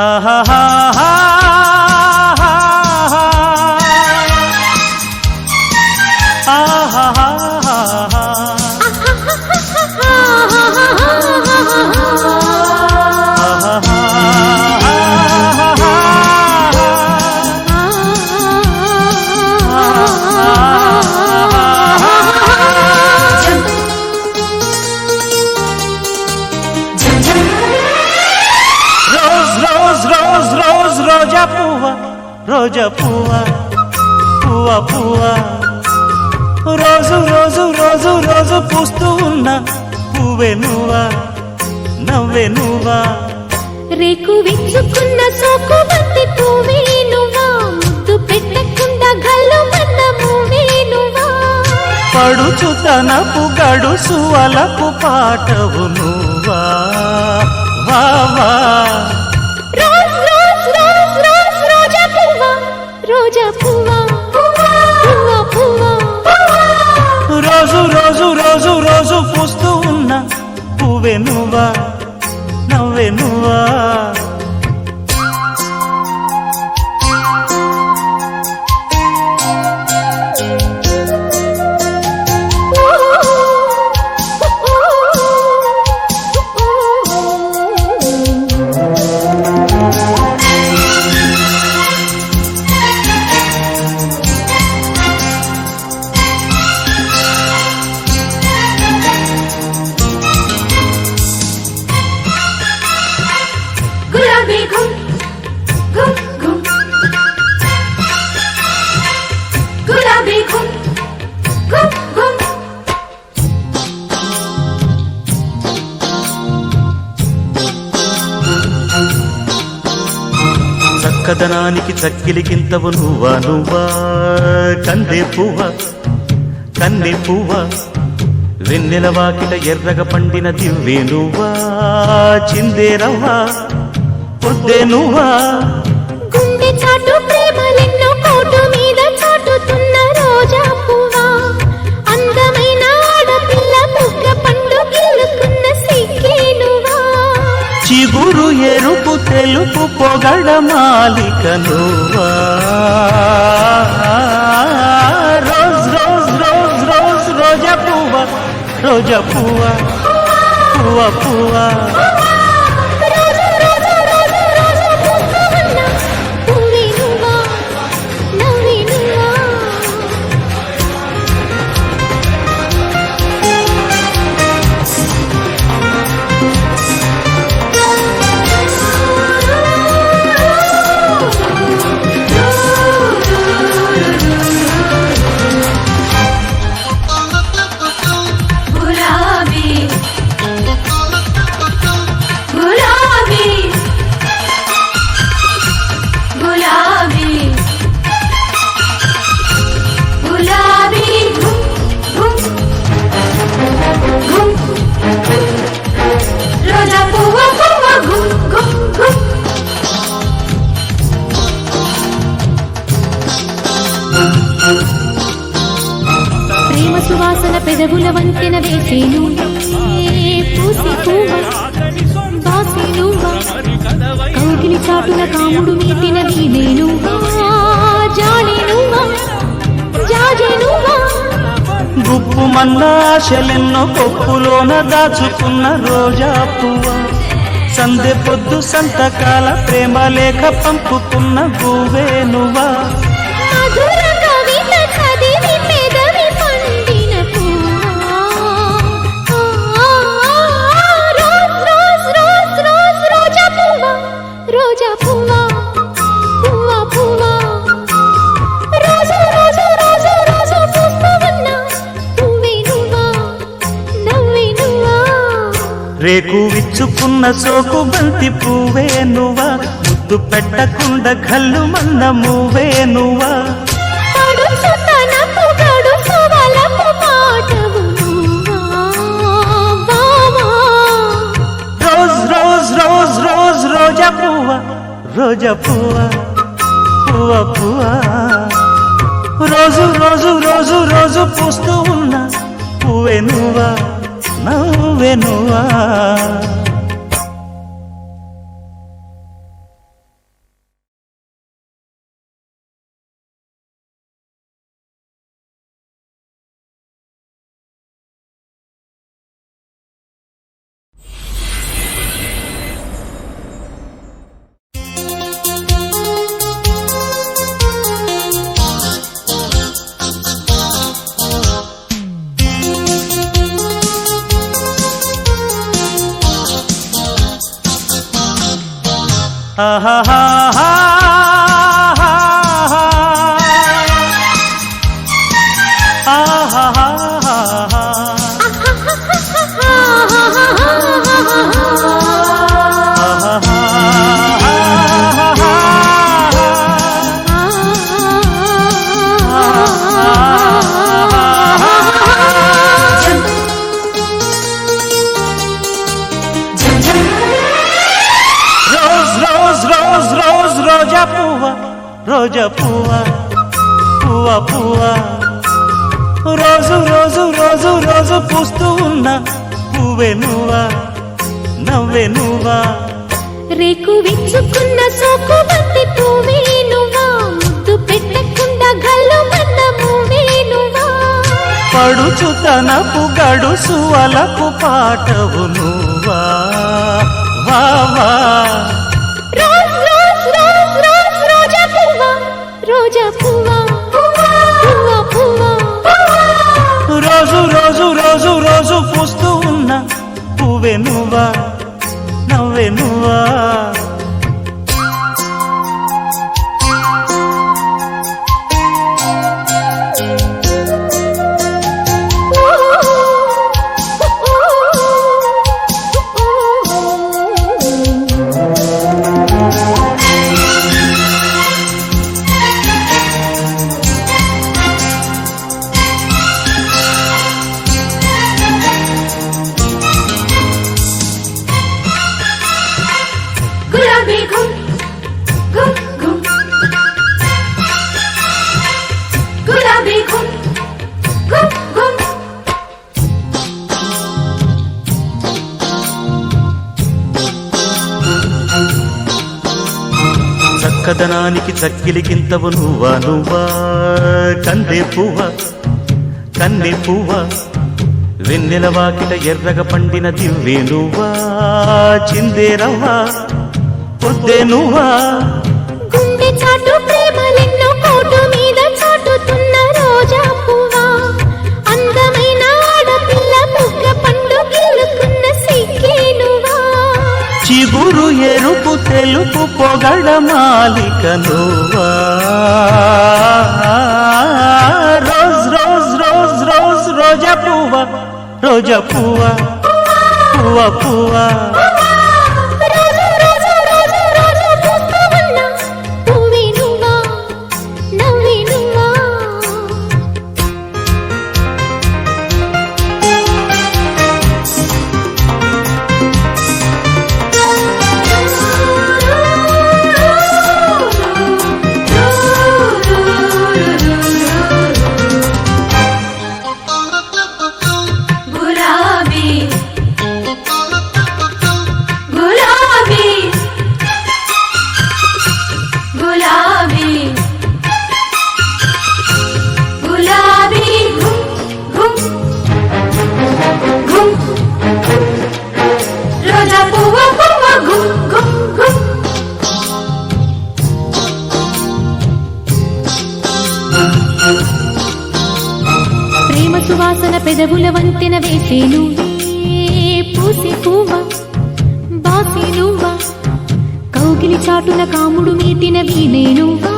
Rose రోజు రోజు రోజు రోజు పూస్తూ ఉన్న పువ్వే నువ్వా నవ్వే నువ్వా రేకు విచ్చుకున్న సోకు బంతి పువ్వేనువా? ముద్దు పెట్టకుండా గల్లు మన్న మూవేనువా పడుచు తనపు గడుసు అలపు పాటవు నువ్వా వా. రోజు రోజు పూస్తూ ఉన్న పువ్వే నువ్వా నువ్వా కథనానికి చక్కిలికింతవు నువ్వా నువ్వా? కందే పువ్వ కన్నె పువ్వ. వెన్నెల వాకిట ఎర్రగ పండిన దివ్వే నువ్వా? చిందే రవ్వా పొద్దే నువ్వా? తెలుపు పొగడ మాలిక నువ్వా రోజ్ రోజ్ రోజ్ రోజ్ రోజ పువ్వ రోజ పువ్వ పువ్వ పువ్వ. సువాసన పెదవుల వంతెన వేసేను. పూసి పువ్వ బాసి నువ్వా చాటున కాముడు మీటిన నీనే నువ్వా జాలి గుప్పు మందాశలెన్నో కొప్పులోన దాచుకున్న రోజా పువ్వ. సందె పొద్దు సంతకాల ప్రేమ లేఖ పంపుకున్న గువే నువ్వా? రేకు విచ్చుకున్న సోకు బంతి పువ్వే నువ్వా ముద్దు పెట్టకుండా కళ్ళు మన్న మూవే నువ్వా రోజ్ రోజ్ రోజ్ రోజ్ రోజా పువ్వ రోజా పువ్వ పువ్వ పువ్వ. రోజు రోజు రోజు రోజు పూస్తూ ఉన్న పువ్వే నువ్వా నవ్వెనువా? ha ha ha ha. రోజా పువ్వ పువ్వ పువ్వ. రోజు రోజు రోజు రోజు పూస్తూ ఉన్న పువ్వే నువ్వా నవ్వే నువ్వా. రేకు విచ్చుకున్న సోకు బంతి పువ్వేనువా ముద్దు పెట్టకుండా గల్లు మన్న మూవేనువా పడుచు తనపు గడుసు అలకు పాటవు నువ్వా. వా. నవ్వెనువా నవ్వెనువా? కథనానికి చక్కిలికింతవు నువ్వా నువ్వా? కందే పువ్వ కన్నె పువ్వ. వెన్నెల వాకిట ఎర్రగ పండిన దివ్వే నువ్వా? చిందే రవ్వా పొద్దే నువ్వా? గుండె చాటు ప్రేమలెన్నో కోటు మీద తెలుపు పొగడ మాలిక నువ్వా రోజ్ రోజ్ రోజ్ రోజ్ రోజ పువ్వ రోజ పువ్వ పువ్వ పువ్వ. సువాసన పెదవుల వంతెన వేసే నువ్వే పూసే పువ్వ? బాసే కౌగిలి చాటున కాముడు మీటిన వీణే నువ్వా?